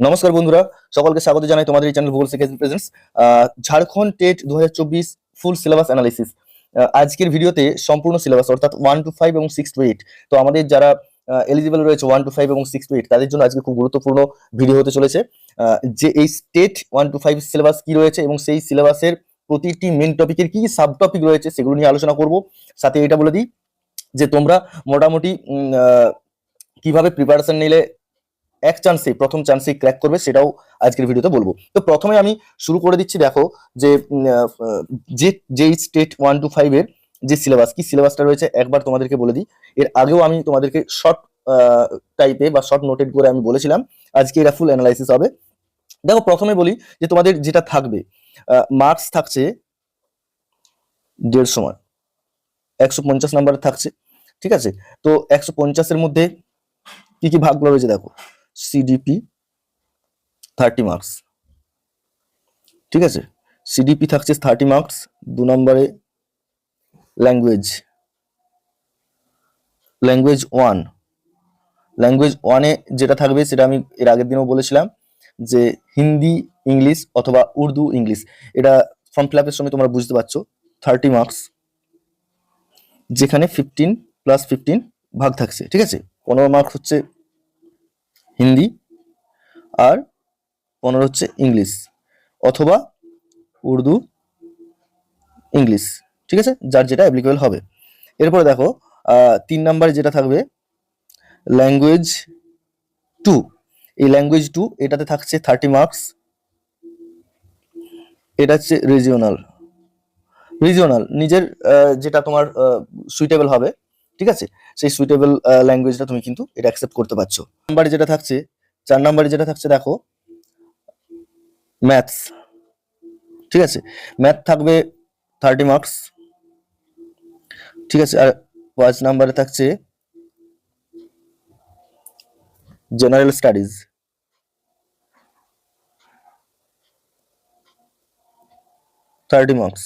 নমস্কার বন্ধুরা, সকলকে স্বাগত জানাই তোমাদের এই চ্যানেল ভূগোল সিকেজ প্রেজেন্টস ঝাড়খণ্ড টেট দু হাজার চব্বিশ ফুল সিলেবাস অ্যানালিসিস আজকের ভিডিওতে সম্পূর্ণ সিলেবাস অর্থাৎ ওয়ান টু ফাইভ এবং সিক্স টু এইট তো আমাদের যারা এলিজিবল রয়েছে ওয়ান টু ফাইভ এবং সিক্স টু এইট তাদের জন্য আজকে খুব গুরুত্বপূর্ণ ভিডিও হতে চলেছে। যে এই state one two five syllabus কি রয়েছে এবং সেই সিলেবাসের প্রতিটি মেন টপিকের কি সাব টপিক রয়েছে সেগুলো নিয়ে আলোচনা করব। সাথে এটা বলে দিই যে তোমরা মোটামুটি কীভাবে প্রিপারেশন নিলে এক চান্সে প্রথম চান্সে ক্র্যাক করবে, সেটাও আজকের ভিডিওতে বলব। তো প্রথমে আমি শুরু করে দিচ্ছি, দেখো, যে যে যেই স্টেট ওয়ান টু ফাইভের যে সিলেবাস কি সিলেবাসটা রয়েছে, একবার তোমাদেরকে বলে দিই। এর আগেও আমি তোমাদেরকে শর্ট টাইপে বা শর্ট নোটেড করে আমি বলেছিলাম, আজকে এটা ফুল অ্যানালাইসিস হবে। দেখো, প্রথমে বলি যে তোমাদের যেটা থাকবে মার্কস থাকছে দেড়শো মার্ক একশো পঞ্চাশ নাম্বার থাকছে, ঠিক আছে? তো একশো পঞ্চাশের মধ্যে কি কি ভাগগুলো রয়েছে দেখো? সিডিপি থার্টি মার্কস ঠিক আছে? সিডিপি থাকছে থার্টি মার্কস দু নম্বরে ল্যাঙ্গুয়েজ ল্যাঙ্গুয়েজ ওয়ান ল্যাঙ্গুয়েজ ওয়ানে যেটা থাকবে সেটা আমি এর আগের দিনও বলেছিলাম যে হিন্দি, ইংলিশ অথবা উর্দু, ইংলিশ এটা ফর্ম ফিল আপের সময় তোমরা বুঝতে পারছ। থার্টি মার্কস যেখানে ফিফটিন প্লাস ফিফটিন ভাগ থাকছে। ঠিক আছে? পনেরো মার্কস হচ্ছে হিন্দি আর পনেরো হচ্ছে ইংলিশ অথবা উর্দু, ইংলিশ, ঠিক আছে? যার যেটা অ্যাপ্লিকেবল হবে। এরপরে দেখো তিন নাম্বারে যেটা থাকবে ল্যাঙ্গুয়েজ টু এই ল্যাঙ্গুয়েজ টু এটাতে থাকছে থার্টি মার্কস এটা হচ্ছে রিজিওনাল রিজিওনাল নিজের যেটা তোমার সুইটেবল হবে। ঠিক আছে? সেই সুইটেবল ল্যাঙ্গুয়েজটা তুমি কিন্তু এটা অ্যাকসেপ্ট করতে পারছ। নাম্বারে যেটা থাকছে, চার নাম্বারে যেটা থাকছে, দেখো ম্যাথস ঠিক আছে? ম্যাথ থাকবে থার্টি মার্কস ঠিক আছে? আর পাঁচ নাম্বারে থাকছে জেনারেল স্টাডিজ থার্টি মার্কস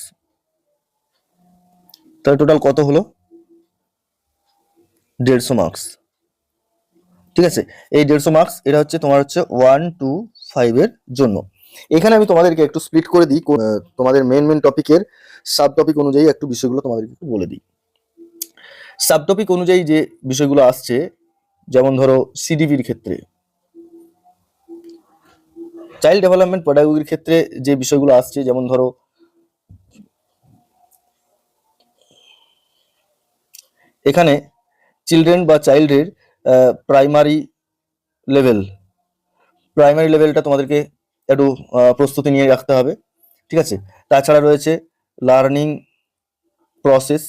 তাহলে টোটাল কত হলো? দেড়শো মার্কস ঠিক আছে? এই দেড়শো মার্কস এটা হচ্ছে তোমার হচ্ছে ওয়ান টু ফাইভ এর জন্য। এখানে আমি তোমাদেরকে একটু স্প্লিট করে দিই তোমাদের মেন মেন টপিকের সাব টপিক অনুযায়ী একটু বিষয়গুলো তোমাদেরকে একটু বলে দিই। সাব টপিক অনুযায়ী যে বিষয়গুলো আসছে, যেমন ধরো সিডিপির ক্ষেত্রে। চাইল্ড ডেভেলপমেন্ট পেডাগোগির ক্ষেত্রে যে বিষয়গুলো আসছে, যেমন ধরো এখানে চিলড্রেন বা চাইল্ডের প্রাইমারি লেভেল প্রাইমারি লেভেলটা তোমাদেরকে একটু প্রস্তুতি নিয়ে রাখতে হবে, ঠিক আছে? তাছাড়া রয়েছে লার্নিং প্রসেস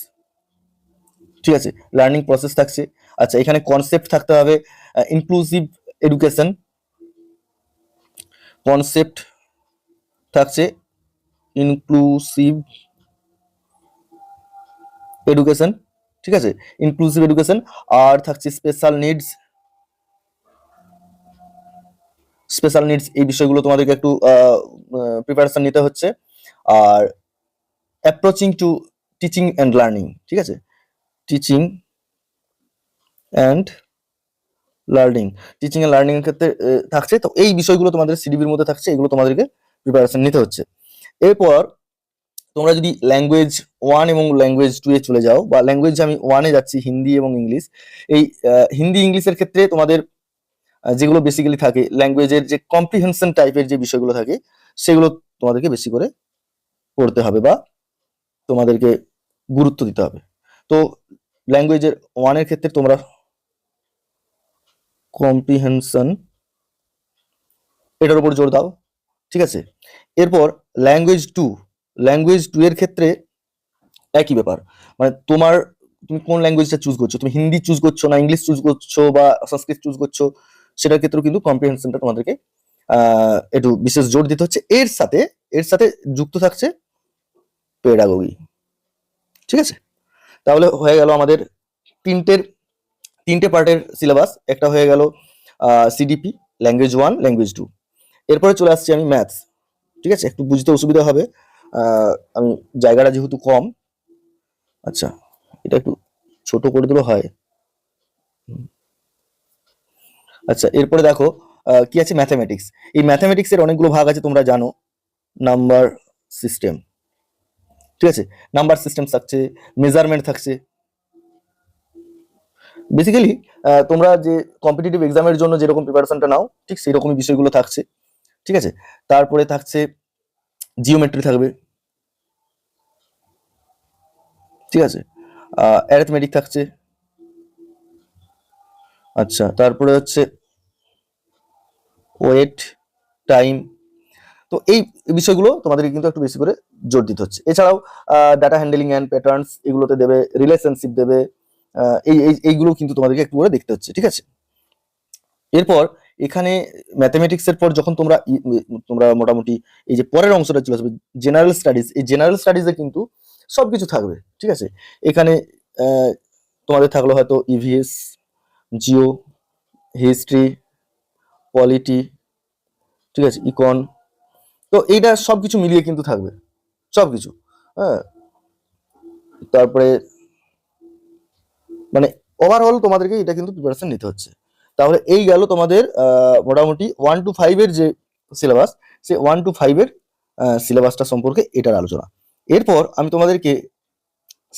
ঠিক আছে? লার্নিং প্রসেস থাকছে। আচ্ছা এখানে কনসেপ্ট থাকতে হবে ইনক্লুসিভ এডুকেশন কনসেপ্ট থাকছে ইনক্লুসিভ এডুকেশন ঠিক আছে? ইনক্লুসিভ এডুকেশন আর থাকছে স্পেশাল নিডস স্পেশাল নিডস এই বিষয়গুলো তোমাদেরকে একটু প্রিপারেশন নিতে হচ্ছে। আর approaching to teaching and learning ঠিক আছে? Teaching and learning teaching and learning এর ক্ষেত্রে থাকছে। তো এই বিষয়গুলো তোমাদের সিডিবির মধ্যে থাকছে, এগুলো তোমাদেরকে প্রিপারেশন নিতে হচ্ছে। এরপর তোমরা যদি ল্যাঙ্গুয়েজ ওয়ান এবং ল্যাঙ্গুয়েজ টু এ চলে যাও, বা ল্যাঙ্গুয়েজ আমি ওয়ানে যাচ্ছি, হিন্দি এবং ইংলিশ, এই হিন্দি, ইংলিশের ক্ষেত্রে তোমাদের যেগুলো বেসিক্যালি থাকে ল্যাঙ্গুয়েজের যে কম্প্রিহেনশন টাইপের যে বিষয়গুলো থাকে, সেগুলো তোমাদেরকে বেশি করে পড়তে হবে বা তোমাদেরকে গুরুত্ব দিতে হবে। তো ল্যাঙ্গুয়েজের ওয়ানের ক্ষেত্রে তোমরা কম্প্রিহেনশন এটার উপর জোর দাও, ঠিক আছে? এরপর ল্যাঙ্গুয়েজ টু ল্যাঙ্গুয়েজ টু এর ক্ষেত্রে একই ব্যাপার। মানে তোমার, তুমি কোন ল্যাঙ্গুয়েজটা চুজ করছ? তুমি হিন্দি চুজ করছ না ইংলিশ চুজ করছ বা সংস্কৃত চুজ করছ? সেটার ক্ষেত্রেও কিন্তু কম্প্রিহেনশনটা তোমাদেরকে একটু বিশেষ জোর দিতে হচ্ছে। এর সাথে এর সাথে যুক্ত থাকছে পেডাগোগি ঠিক আছে? তাহলে হয়ে গেল আমাদের তিনটের, তিনটে পার্টের সিলেবাস একটা হয়ে গেল CDP language one language two এরপরে চলে আসছি আমি ম্যাথস ঠিক আছে? একটু বুঝতে অসুবিধা হবে। আমি জায়গাটা যেহেতু কম আচ্ছা এটা একটু ছোট করে দিলেও হয়। আচ্ছা এরপরে দেখো কি আছে ম্যাথামেটিক্স এই ম্যাথামেটিক্সের অনেকগুলো ভাগ আছে, তোমরা জানো। নাম্বার সিস্টেম ঠিক আছে? নাম্বার সিস্টেম থাকছে মেজারমেন্ট থাকছে। বেসিক্যালি তোমরা যে কম্পিটিটিভ এক্সামের জন্য যেরকম প্রিপারেশনটা নাও, ঠিক সেই রকমই বিষয়গুলো থাকছে, ঠিক আছে? তারপরে থাকছে জিওমেট্রি থাকবে। ঠিক আছে? অ্যারিথমেটিক থাকছে। আচ্ছা তারপরে হচ্ছে ওয়েট টাইম তো এই বিষয়গুলো তোমাদেরকে কিন্তু একটু বেশি করে জোর দিতে হচ্ছে। এছাড়াও ডাটা হ্যান্ডেলিং অ্যান্ড প্যাটার্নস এগুলোতে দেবে রিলেশনশিপ দেবে এই, এই- এইগুলো কিন্তু তোমাদেরকে একটু করে দেখতে হচ্ছে, ঠিক আছে? এরপর এখানে ম্যাথামেটিক্স এর পর যখন তোমরা তোমরা মোটামুটি এই যে পরের অংশটা চলে আসবে জেনারেল স্টাডিজ এই জেনারেল স্টাডিজে কিন্তু সবকিছু থাকবে, ঠিক আছে? এখানে তোমাদের থাকল হয়তো ইভিএস জিও হিস্ট্রি পলিটি ঠিক আছে? ইকন তো এইটা সবকিছু মিলিয়ে কিন্তু থাকবে, সবকিছু হ্যাঁ? তারপরে মানে ওভারঅল তোমাদেরকে এটা কিন্তু প্রিপারেশন নিতে হচ্ছে। তাহলে এই গেল তোমাদের মোটামুটি ওয়ান টু ফাইভের যে সিলেবাস সে ওয়ান টু ফাইভের সিলেবাসটা সম্পর্কে এটার আলোচনা। এরপর আমি তোমাদেরকে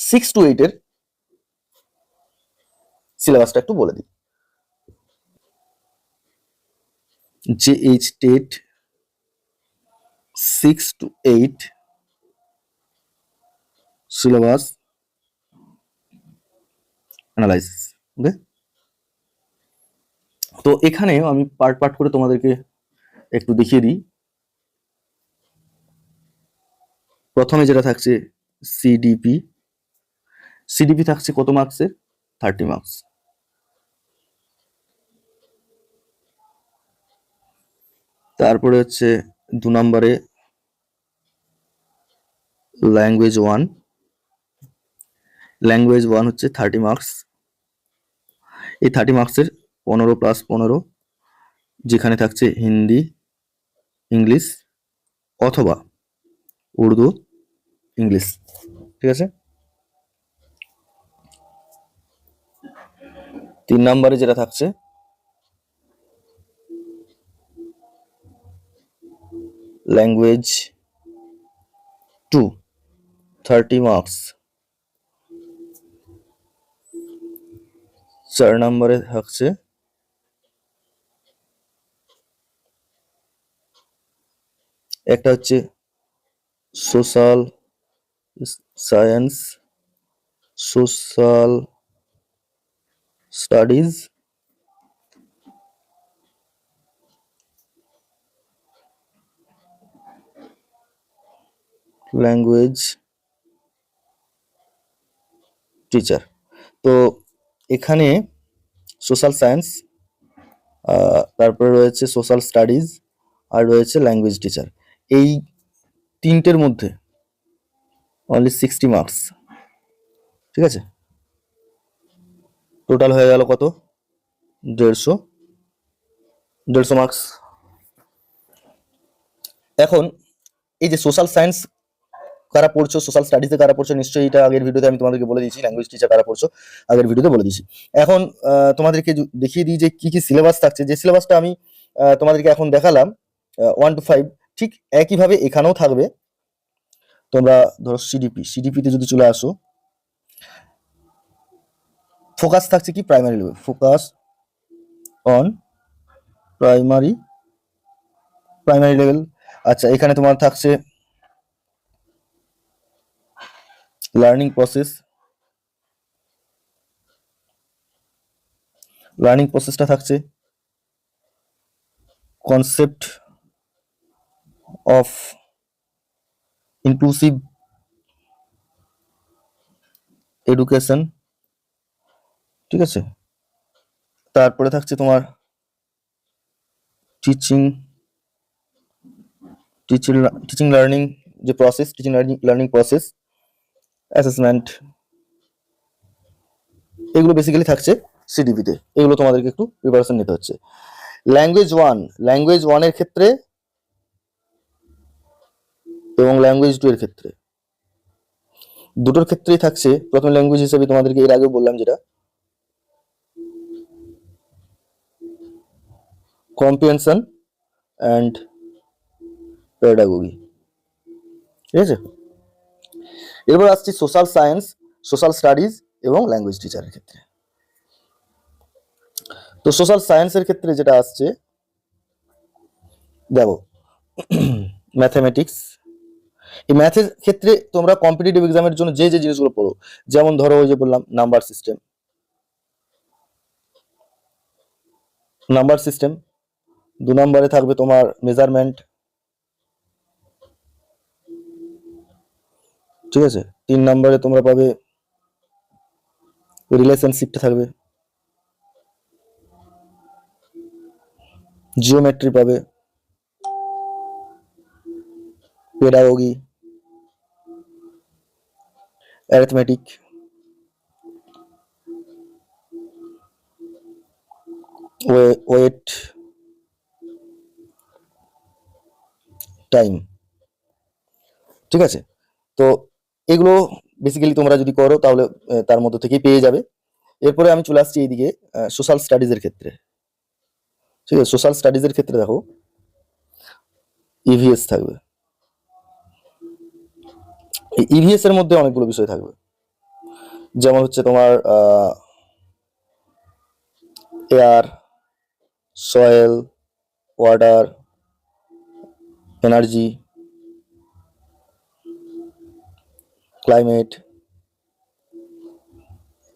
সিক্স টু এইটের সিলেবাসটা একটু বলে দিই। J H TET six two eight syllabus analysis okay তো এখানে আমি পার্ট পার্ট করে তোমাদেরকে একটু দেখিয়ে দিই। প্রথমে যেটা থাকছে সিডিপি সিডিপি থাকছে কত মার্কসের থার্টি মার্কস তারপরে হচ্ছে দু নম্বরে ল্যাঙ্গুয়েজ ওয়ান ল্যাঙ্গুয়েজ ওয়ান হচ্ছে থার্টি মার্কস এই থার্টি মার্কসের পনেরো প্লাস পনেরো যেখানে থাকছে হিন্দি, ইংলিশ অথবা উর্দু ইংলিশ, ঠিক আছে? তিন নম্বরে যেটা থাকছে ল্যাঙ্গুয়েজ টু থার্টি মার্কস চার নম্বরে থাকছে, একটা হচ্ছে social science, social studies, language teacher. তো এখানে সোশ্যাল সায়েন্স তারপরে রয়েছে সোশ্যাল স্টাডিজ আর রয়েছে ল্যাঙ্গুয়েজ টিচার। এই তিনটের মধ্যে অনলি সিক্সটি মার্কস ঠিক আছে? টোটাল হয়ে গেল কত? দেড়শো। দেড়শো মার্কস এখন এই যে সোশ্যাল সায়েন্স কারা পড়ছো সোশ্যাল স্টাডিজে কারা পড়ছো, নিশ্চয়ই এটা আগের ভিডিওতে আমি তোমাদেরকে বলে দিয়েছি ল্যাঙ্গুয়েজ টিচার কারা পড়ছো, আগের ভিডিওতে বলে দিয়েছি। এখন তোমাদেরকে দেখিয়ে দিই যে কি কি সিলেবাস থাকছে। যে সিলেবাসটা আমি তোমাদেরকে এখন দেখালাম ওয়ান টু ফাইভ ঠিক একইভাবে এখানেও থাকবে। তোমরা ধরো সিডিপি সিডিপিতে যদি চলে আসো ফোকাস থাকছে কি primary level focus on primary primary level আচ্ছা এখানে তোমার থাকছে লার্নিং প্রসেস লার্নিং প্রসেসটা থাকছে কনসেপ্ট অফ ইনক্লুসিভ এডুকেশন ঠিক আছে? তারপরে থাকছে তোমার টিচিং টিচিং টিচিং লার্নিং যে process teaching learning learning process assessment এগুলো বেসিক্যালি থাকছে সিডিপিতে এগুলো তোমাদেরকে একটু প্রিপারেশন নিতে হচ্ছে। ল্যাঙ্গুয়েজ ওয়ান ল্যাঙ্গুয়েজ ওয়ানের ক্ষেত্রে এবং ল্যাঙ্গুয়েজ টু এর ক্ষেত্রে। দুটোর ক্ষেত্রেই থাকছে, প্রথম ল্যাঙ্গুয়েজ হিসেবে তোমাদেরকে এর আগেও বললাম যেটা। কম্প্রিহেনশন অ্যান্ড প্যাডাগোগি ঠিক আছে? এরপর আসছি সোশ্যাল সায়েন্স সোশ্যাল স্টাডিজ এবং ল্যাঙ্গুয়েজ টিচারের ক্ষেত্রে। তো সোশ্যাল সায়েন্সের ক্ষেত্রে যেটা আসছে, দেখো ম্যাথামেটিক্স এই ম্যাথের ক্ষেত্রে তোমরা কম্পিটিটিভ এক্সামের জন্য যে যে জিনিসগুলো পড়ো, যেমন ধরো ওই যে বললাম নাম্বার সিস্টেম নাম্বার সিস্টেম দু নম্বরে থাকবে তোমার মেজারমেন্ট ঠিক আছে? তিন নম্বরে তোমরা পাবে রিলেশনশিপটা থাকবে। জিওমেট্রি পাবে। পেডাগোগি অ্যারিথমেটিক ওয়েট টাইম ঠিক আছে? তো এগুলো বেসিক্যালি তোমরা যদি করো, তাহলে তার মধ্যে থেকেই পেয়ে যাবে। এরপরে আমি চলে আসছি এইদিকে সোশ্যাল স্টাডিজের ক্ষেত্রে। ঠিক আছে? সোশ্যাল স্টাডিজের ক্ষেত্রে দেখো ইভিএস থাকবে। এই ইভিএস এর মধ্যে অনেকগুলো বিষয় থাকবে। যেমন হচ্ছে তোমার air soil water energy climate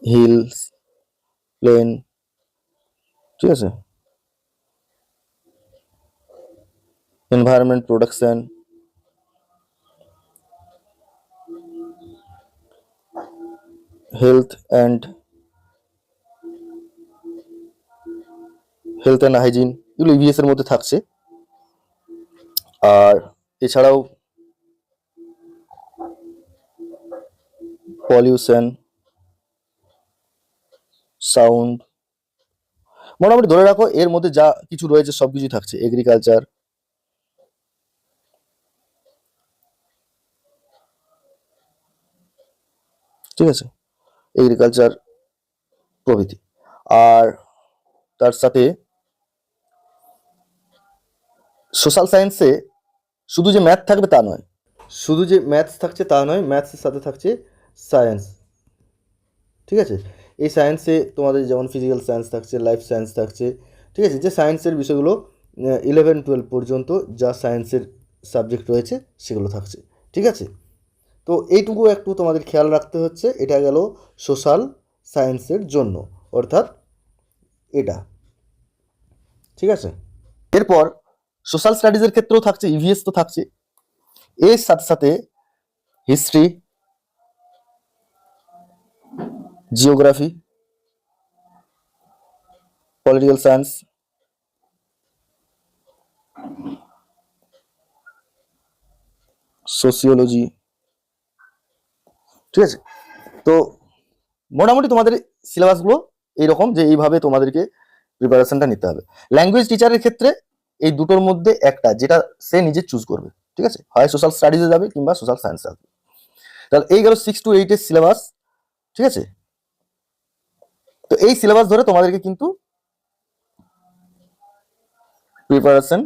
hills plain ঠিক আছে? Environment production health and health and hygiene এগুলো ইভিএস এর মধ্যে থাকছে। আর এছাড়াও পলিউশন সাউন্ড মোটামুটি ধরে রাখো এর মধ্যে যা কিছু রয়েছে সব কিছুই থাকছে। এগ্রিকালচার ঠিক আছে? এগ্রিকালচার প্রভৃতি। আর তার সাথে সোশ্যাল সায়েন্সে শুধু যে ম্যাথ থাকবে তা নয়, শুধু যে ম্যাথস থাকছে তা নয় ম্যাথসের সাথে থাকছে সায়েন্স ঠিক আছে? এই সায়েন্সে তোমাদের যেমন ফিজিক্যাল সায়েন্স থাকছে লাইফ সায়েন্স থাকছে, ঠিক আছে? যে সায়েন্সের বিষয়গুলো ইলেভেন টুয়েলভ পর্যন্ত যা সায়েন্সের সাবজেক্ট রয়েছে সেগুলো থাকছে। ঠিক আছে? তো এইটুকু একটু তোমাদের খেয়াল রাখতে হচ্ছে, এটা গেল সোশ্যাল সায়েন্সের জন্য, অর্থাৎ এটা। ঠিক আছে? এরপর সোশ্যাল স্টাডিজের ক্ষেত্রেও থাকছে ইভিএস তো থাকছে। এর সাথে সাথে history, geography, political science, sociology ঠিক আছে? তো মোটামুটি তোমাদের সিলেবাসগুলো এইরকম যে এইভাবে তোমাদেরকে প্রিপারেশনটা নিতে হবে। ল্যাঙ্গুয়েজ টিচারের ক্ষেত্রে এই দুটোর মধ্যে একটা যেটা সে নিজে চুজ করবে, ঠিক আছে? হয় সোশ্যাল স্টাডিজে যাবে কিংবা সোশ্যাল সায়েন্স যাবে। তাহলে এই গেল সিক্স টু এইটের সিলেবাস ঠিক আছে? তো এই সিলেবাস ধরে তোমাদেরকে কিন্তু প্রিপারেশন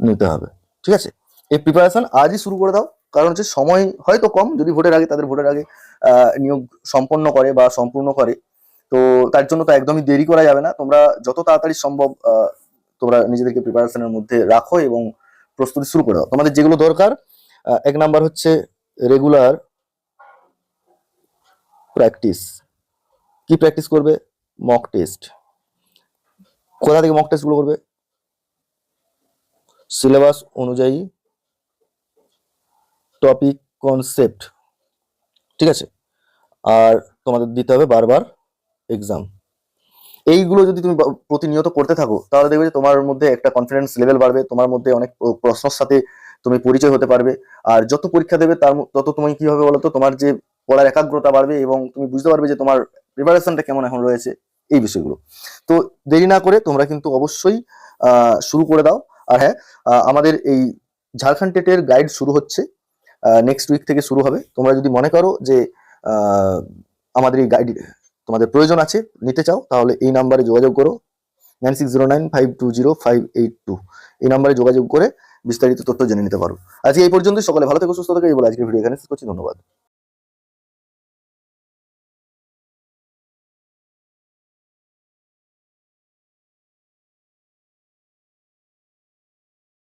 নিতে হবে, ঠিক আছে? এই প্রিপারেশন আজই শুরু করে দাও। কারণ হচ্ছে সময় হয়তো কম, যদি ভোটের আগে, তাদের ভোটের আগে নিয়োগ সম্পন্ন করে বা সম্পূর্ণ করে। তো তার জন্য তো একদমই দেরি করা যাবে না। তোমরা যত তাড়াতাড়ি সম্ভব তোমরা নিজেদেরকে প্রিপারেশনের মধ্যে রাখো এবং প্রস্তুতি শুরু করে দাও। তোমাদের যেগুলো দরকার এক নাম্বার হচ্ছে রেগুলার প্র্যাকটিস কি প্র্যাকটিস করবে? মক টেস্ট কোথা থেকে মক টেস্টগুলো করবে? সিলেবাস অনুযায়ী টপিক কনসেপ্ট ঠিক আছে? আর তোমাদের দিতে হবে বারবার এক্সাম এইগুলো যদি তুমি প্রতিনিয়ত করতে থাকো, তাহলে দেখবে যে তোমার মধ্যে একটা কনফিডেন্স লেভেল বাড়বে, তোমার মধ্যে অনেক প্র- প্রশ্নের সাথে তুমি পরিচয় হতে পারবে। আর যত পরীক্ষা দেবে, তার তত তুমি কি হবে বলতো? তোমার যে পড়ার একাগ্রতা বাড়বে এবং তুমি বুঝতে পারবে যে তোমার প্রিপারেশনটা কেমন এখন রয়েছে, এই বিষয়গুলো। তো দেরি না করে তোমরা কিন্তু অবশ্যই শুরু করে দাও। আর হ্যাঁ আমাদের এই ঝাড়খণ্ড টেটের গাইড শুরু হচ্ছে। নেক্সট উইক থেকে শুরু হবে। তোমরা যদি মনে করো যে আমাদের এই গাইড তোমাদের প্রয়োজন আছে, নিতে চাও, তাহলে এই নাম্বারে যোগাযোগ করো। Nine six zero nine five two zero five eight two এই নাম্বারে যোগাযোগ করে বিস্তারিত তথ্য জেনে নিতে পারো। আজকে এই পর্যন্ত সকলে ভালো থেকে, সুস্থ থাকে। এই বলে আজকের ভিডিও এখানে করছি। ধন্যবাদ।